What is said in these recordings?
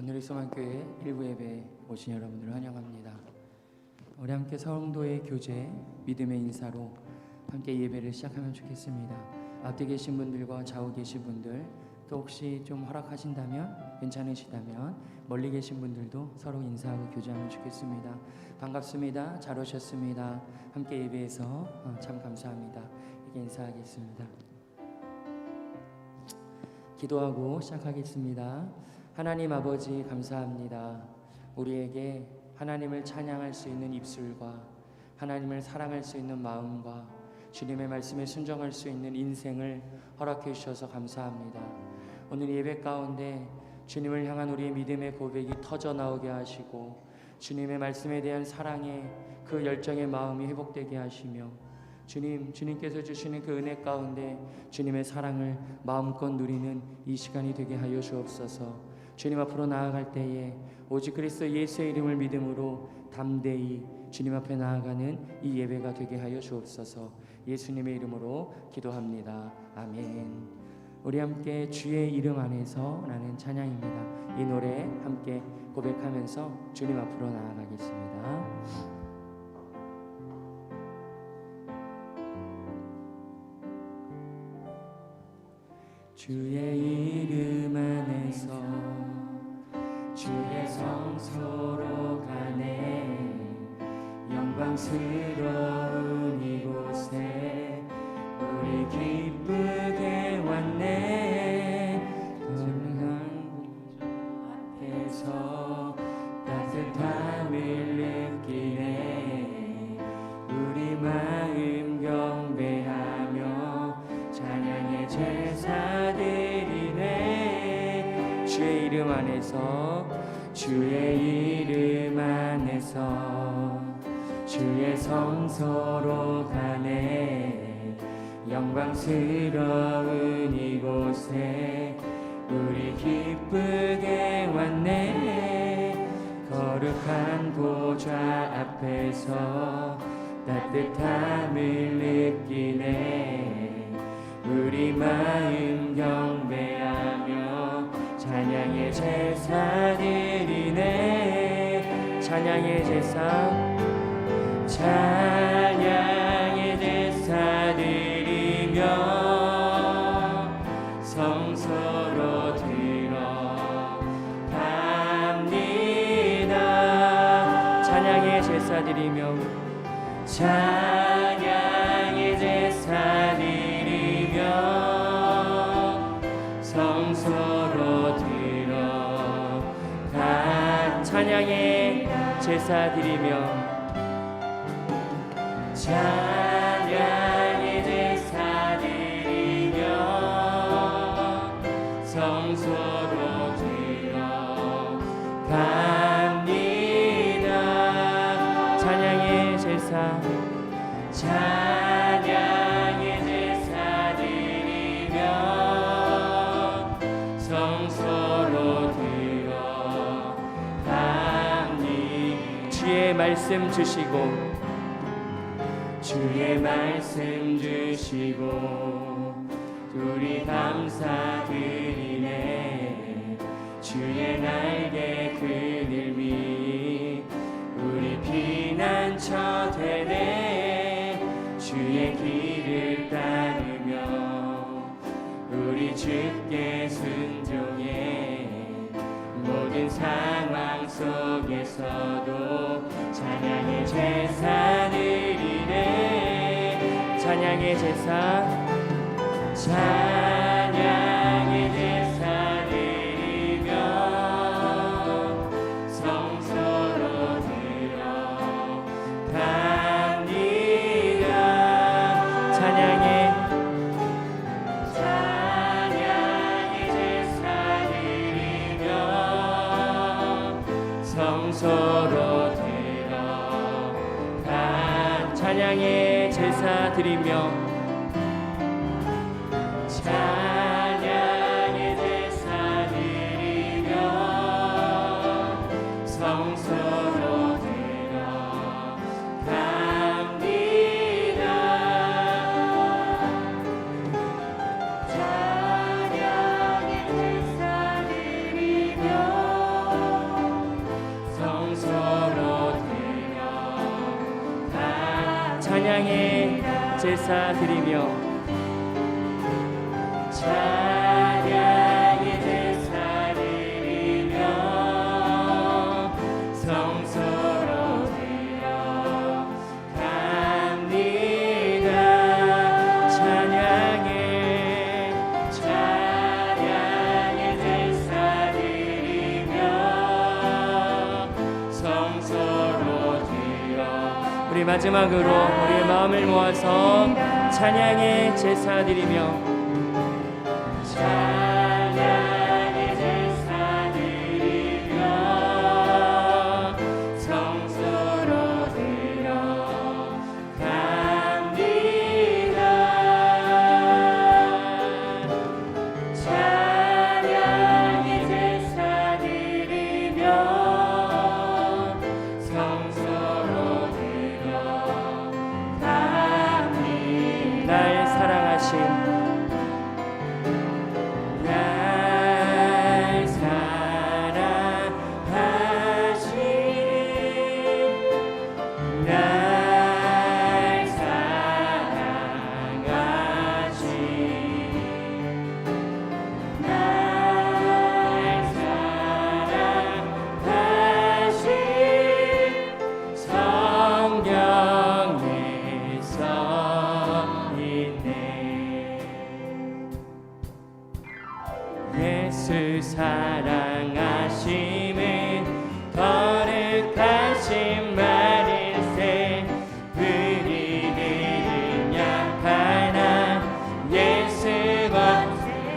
오늘의 소망교회 일부 예배에 오신 여러분들을 환영합니다. 우리 함께 성도의 교제, 믿음의 인사로 함께 예배를 시작하면 좋겠습니다. 앞뒤 계신 분들과 좌우 계신 분들 또 혹시 좀 허락하신다면 괜찮으시다면 멀리 계신 분들도 서로 인사하고 교제하면 좋겠습니다. 반갑습니다. 잘 오셨습니다. 함께 예배해서 어, 참 감사합니다. 이렇게 인사하겠습니다. 기도하고 시작하겠습니다. 하나님 아버지 감사합니다. 우리에게 하나님을 찬양할 수 있는 입술과 하나님을 사랑할 수 있는 마음과 주님의 말씀에 순종할 수 있는 인생을 허락해 주셔서 감사합니다. 오늘 예배 가운데 주님을 향한 우리의 믿음의 고백이 터져 나오게 하시고 주님의 말씀에 대한 사랑의 그 열정의 마음이 회복되게 하시며 주님, 주님께서 주시는 그 은혜 가운데 주님의 사랑을 마음껏 누리는 이 시간이 되게 하여 주옵소서. 주님 앞으로 나아갈 때에 오직 그리스도 예수의 이름을 믿음으로 담대히 주님 앞에 나아가는 이 예배가 되게 하여 주옵소서. 예수님의 이름으로 기도합니다. 아멘. 우리 함께 주의 이름 안에서 라는 찬양입니다. 이 노래 함께 고백하면서 주님 앞으로 나아가겠습니다. 주의 이름 안에서 주의 성소로 가네. 영광스러운 이곳에 우리 기쁘 성소로 가네 영광스러운 이곳에 우리 기쁘게 왔네. 거룩한 보좌 앞에서 따뜻함을 느끼네. 우리 마음 경배하며 찬양의 제사 드리네. 찬양의 제사. 찬 찬양의 제사 드리며 찬 말씀 주시고 주의 말씀 주시고 우리 감사드리네. 주의 날개 그늘미 우리 피난처 되네. 주의 길을 따르며 우리 주께 순종해. 모든 상황 찬양의 제사 드리네 찬양의 제사 찬양의 제사 드리며 성소로 들어갑니다. 찬양의 찬양의 제사 드리며 성소로 들어 간 찬양의 제사 드리며 찬 마지막으로 우리의 마음을 모아서 찬양의 제사 드리며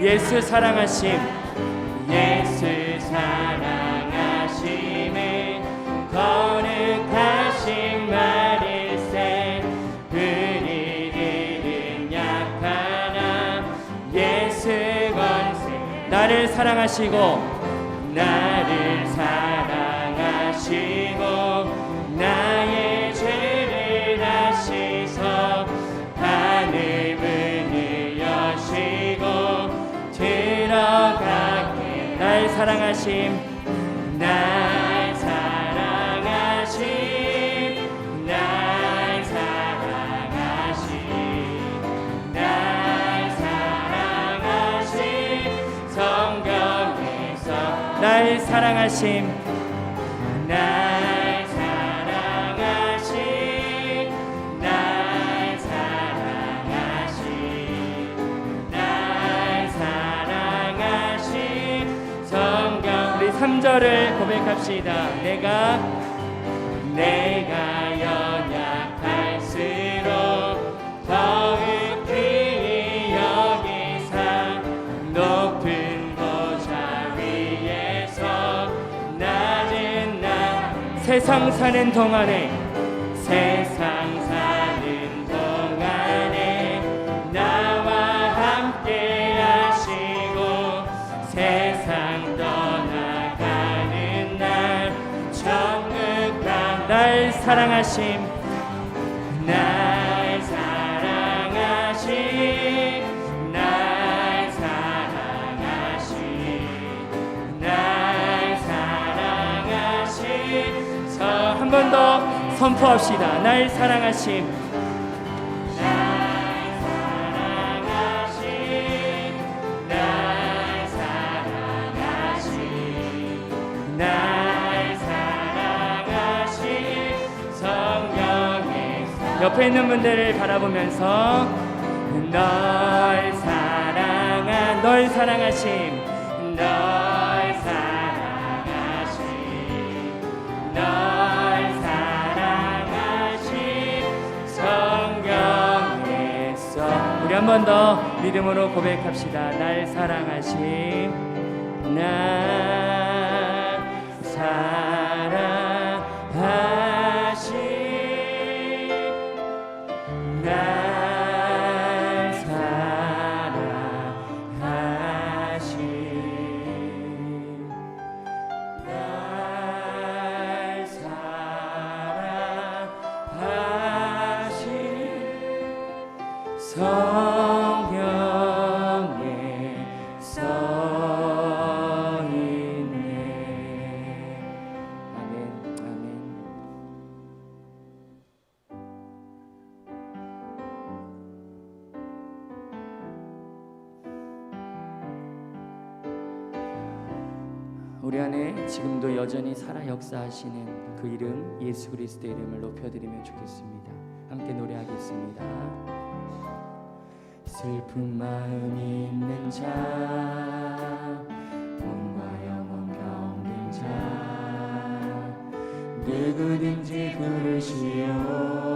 예수 사랑하심. 예수 사랑하심은 거룩하신 말일세. 우리들은 약하나. 예수 권세. 나를 사랑하시고 나 사랑하심 날 사랑하심 날 사랑하심 날 사랑하심 성경에서 날 사랑하심 절을 고백합시다. 내가 내가 연약할수록 더욱히 여기사 높은 보좌 위에서 낮은 날 세상 사는 동안에 사랑하심 날 사랑하심 날 사랑하심 날 사랑하심. 한번 더 선포합시다. 날 사랑하심 옆에 있는 분들을 바라보면서 널 사랑한 널 사랑하심 널 사랑하심 널 사랑하심 성경에서. 우리 한 번 더 믿음으로 고백합시다. 날 사랑하심 날 사랑 우리 안에 지금도 여전히 살아 역사하시는 그 이름 예수 그리스도의 이름을 높여드리면 좋겠습니다. 함께 노래하겠습니다. 슬픈 마음이 있는 자 몸과 영혼 가운데 자 누구든지 부르시오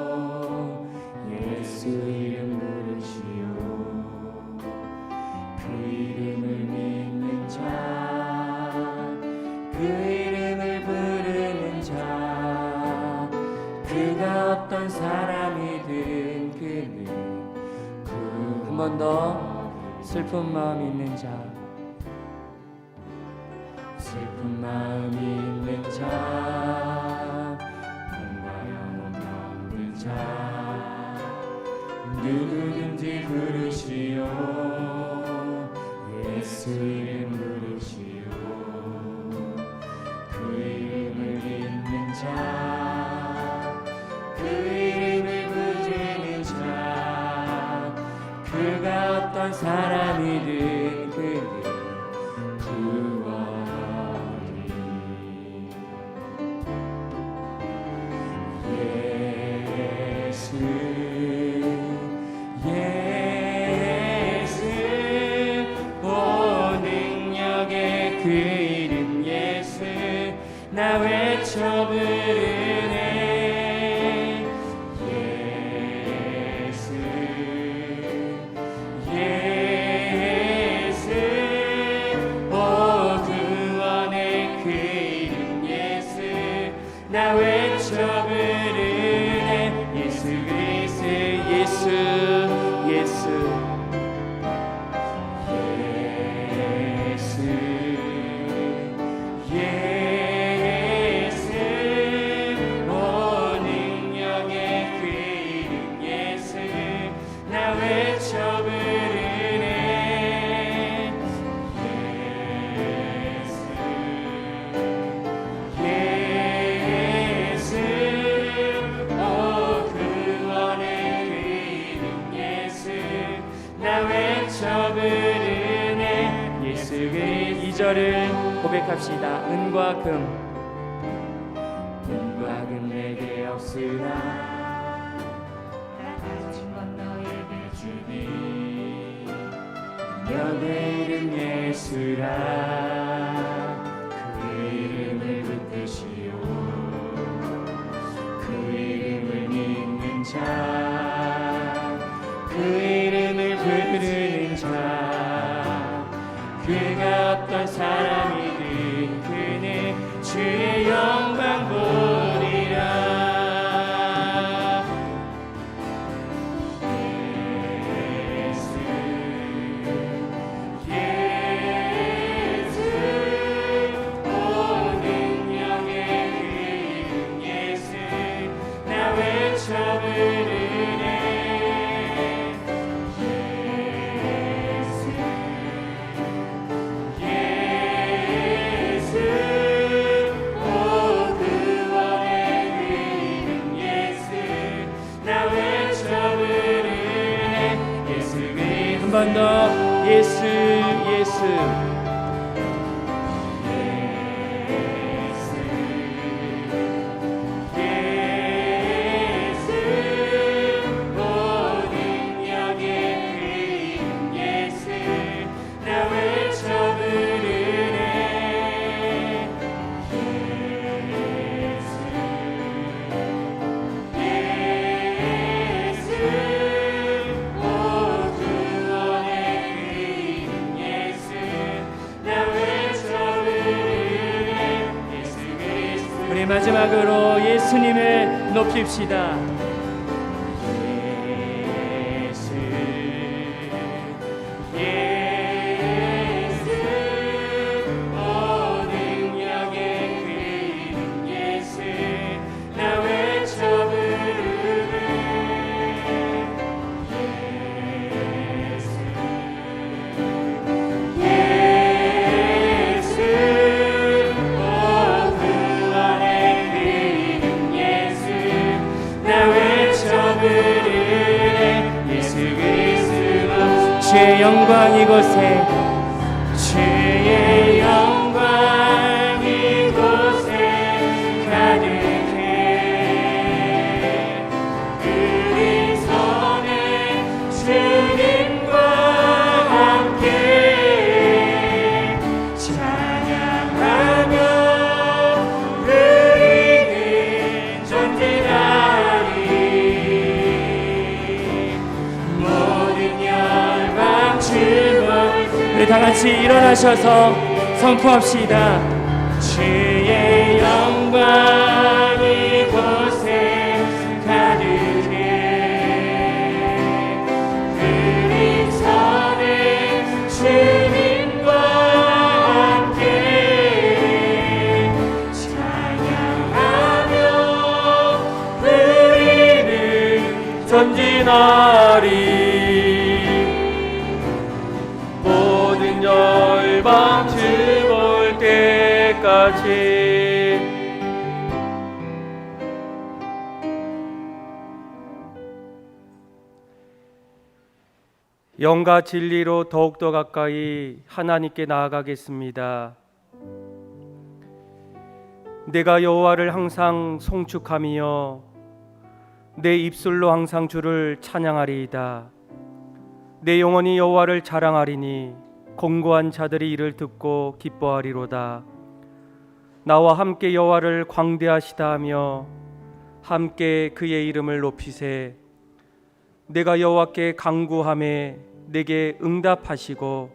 그가 어떤 사람이든 그는 그한더 슬픈 마음 있는 자. 그 이름을 부르는 자 그가 어떤 사람이든 그는 주의 영 예수 예수. 마지막으로 예수님을 높입시다. 같이 일어나셔서 선포합시다. 주의 영광 때까지 영과 진리로 더욱더 가까이 하나님께 나아가겠습니다. 내가 여호와를 항상 송축하며 내 입술로 항상 주를 찬양하리이다. 내 영혼이 여호와를 자랑하리니 공고한 자들이 이를 듣고 기뻐하리로다. 나와 함께 여호와를 광대하시다 하며 함께 그의 이름을 높이세. 내가 여호와께 간구함에 내게 응답하시고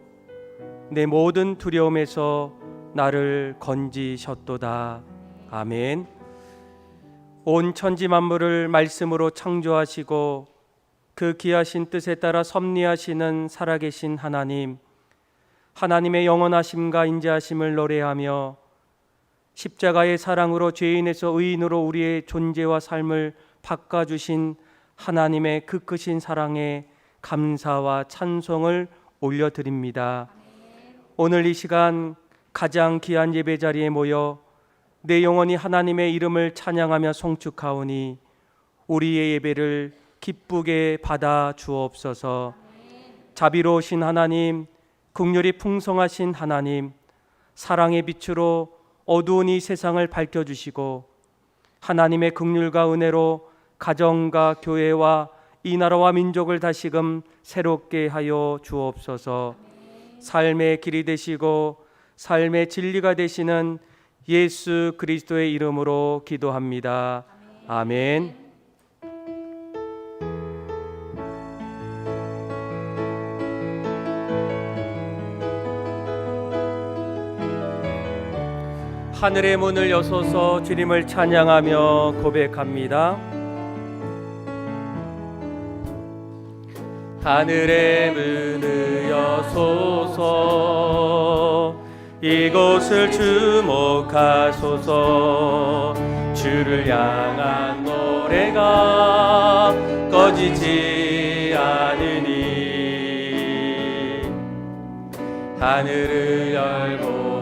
내 모든 두려움에서 나를 건지셨도다. 아멘. 온 천지 만물을 말씀으로 창조하시고 그 기하신 뜻에 따라 섭리하시는 살아계신 하나님 하나님의 영원하심과 인자하심을 노래하며 십자가의 사랑으로 죄인에서 의인으로 우리의 존재와 삶을 바꿔 주신 하나님의 그 크신 사랑에 감사와 찬송을 올려 드립니다. 오늘 이 시간 가장 귀한 예배 자리에 모여 내 영혼이 하나님의 이름을 찬양하며 송축하오니 우리의 예배를 기쁘게 받아 주옵소서. 자비로우신 하나님, 국률이 풍성하신 하나님, 사랑의 빛으로 어두운 이 세상을 밝혀 주시고 하나님의 긍휼과 은혜로 가정과 교회와 이 나라와 민족을 다시금 새롭게 하여 주옵소서. 삶의 길이 되시고 삶의 진리가 되시는 예수 그리스도의 이름으로 기도합니다. 아멘. 하늘의 문을 여소서 주님을 찬양하며 고백합니다. 하늘의 문을 여소서 이곳을 주목하소서 주를 향한 노래가 꺼지지 않으니 하늘을 열고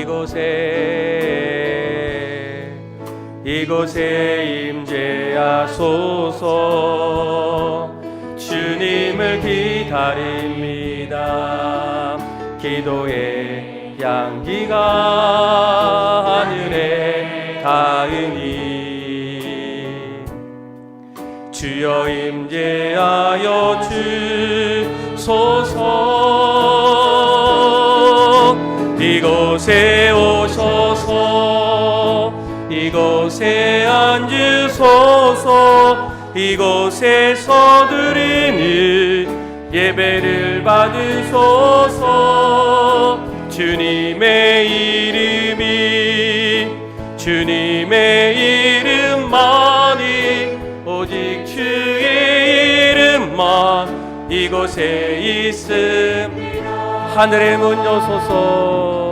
이곳에 이곳에 임재하소서. 주님을 기다립니다. 기도의 향기가 하늘에 닿으니. 주여 임재하여 주소서 이곳에 오셔서 이곳에 앉으소서 이곳에 서 드리는 예배를 받으소서. 주님의 이름이 주님의 이름만이 오직 주의 이름만 이곳에 있음. 하늘의 문 여소서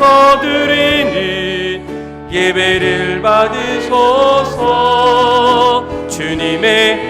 서 드리는 예배를 받으소서. 주님의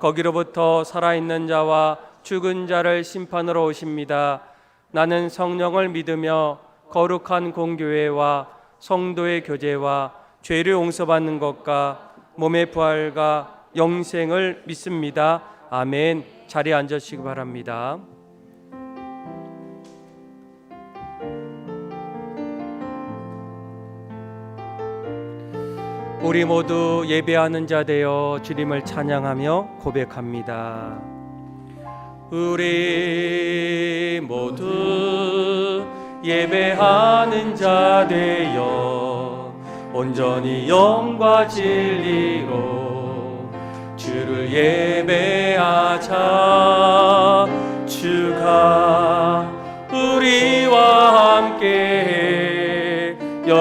거기로부터 살아있는 자와 죽은 자를 심판으로 오십니다. 나는 성령을 믿으며 거룩한 공교회와 성도의 교제와 죄를 용서받는 것과 몸의 부활과 영생을 믿습니다. 아멘. 자리에 앉으시기 바랍니다. 우리 모두 예배하는 자 되어 주님을 찬양하며 고백합니다. 우리 모두 예배하는 자 되어 온전히 영과 진리로 주를 예배하자 주가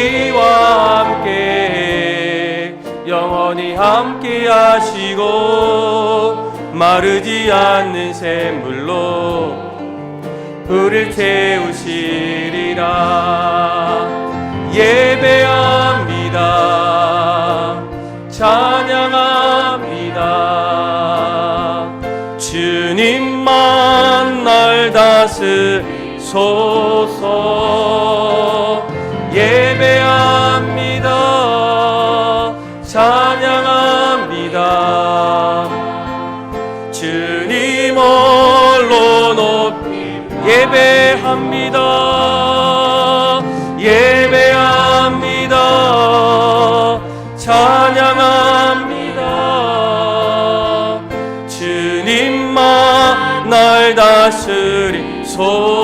우리와 함께 영원히 함께 하시고 마르지 않는 샘물로 우릴 채우시리라. 예배합니다. 찬양합니다. 주님만 날 다스소서 다